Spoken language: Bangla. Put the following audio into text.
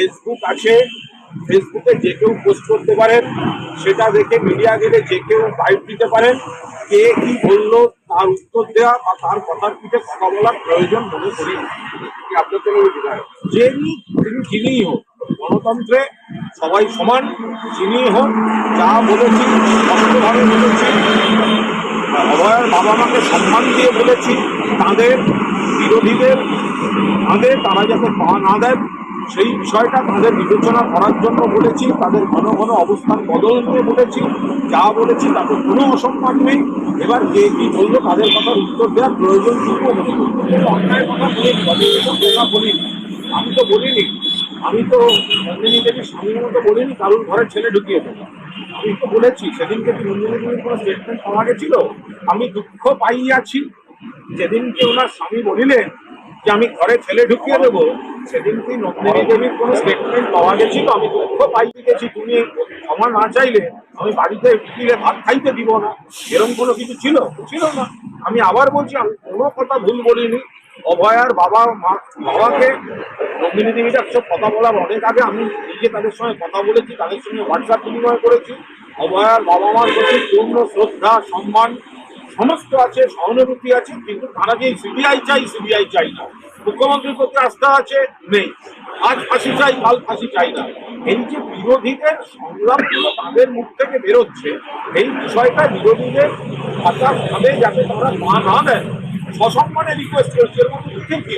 ফেসবুক আছে। ফেসবুকে যে কেউ পোস্ট করতে পারেন সেটা দেখে মিডিয়া গেলে যে কেউ বাইট দিতে পারেন কে কি বলল, তার উত্তর দেওয়া বা তার কথার পিঠে কথা বলার প্রয়োজন মনে করি। আপনার বিধায়ক যিনি যিনিই হোক, গণতন্ত্রে সবাই সমান, যিনিই হোক, যা বলেছি, স্পষ্টভাবে বলেছি অভয়ের বাবা মাকে সম্মান দিয়ে বলেছি, তাদের বিরোধীদের, তাদের তারা যাতে পা না দেন সেই বিষয়টা তাদের বিবেচনা করার জন্য বলেছি, তাদের ঘন ঘন অবস্থান বদল নিয়ে বলেছি, যা বলেছি তাতে কোনো অসম্মান নেই। এবার কে কি বলল তাদের কথার উত্তর দেওয়ার প্রয়োজন কিন্তু অন্যায় কথা বলে আমি তো বলিনি। আমি তো নন্দিনী দেবীর স্বামীর মতো বলিনি, কারোর ঘরে ছেলে ঢুকিয়ে দেবো। আমি তো বলেছি, সেদিনকে কি নন্দিনী দেবীর কোনো স্টেটমেন্ট পাওয়া গেছিল? আমি দুঃখ পাইয়াছি। যেদিনকে ওনার স্বামী বলিলেন যে আমি ঘরে ছেলে ঢুকিয়ে দেবো সেদিন কি নন্দিনী দেবীর কোনো স্টেটমেন্ট পাওয়া গেছিল, আমি দুঃখ পাইয়ে গেছি তুমি ক্ষমা না চাইলে আমি বাড়িতে গিয়ে ভাত খাইতে দিব না। এরকম কোনো কিছু ছিল? ছিল না। আমি আবার বলছি, আমি কোনো কথা ভুল বলিনি। অভয়ার বাবা, মা, বাবাকে নন্দিনী দেবীর সব কথা বলার অনেক আগে আমি নিজে তাদের সঙ্গে কথা বলেছি, তাদের সঙ্গে হোয়াটসঅ্যাপ বিনিময় করেছি। অভয়ার বাবা মার প্রতি পূর্ণ শ্রদ্ধা, সম্মান, সমস্ত আছে, সহানুভূতি আছে, কিন্তু তারা যে সিবিআই চাই সিবিআই চাই না। মুখ্যমন্ত্রীর প্রতি আস্থা আছে, নেই আজ ফাঁসি চাই, কাল ফাঁসি চাই না এই যে বিরোধীদের সংগ্রামগুলো তাদের মুখ থেকে বেরোচ্ছে, এই বিষয়টা বিরোধীদের ভাবে যাতে তারা মা না দেন, সসম্মানে রিকোয়েস্ট করছে, এরকম কি?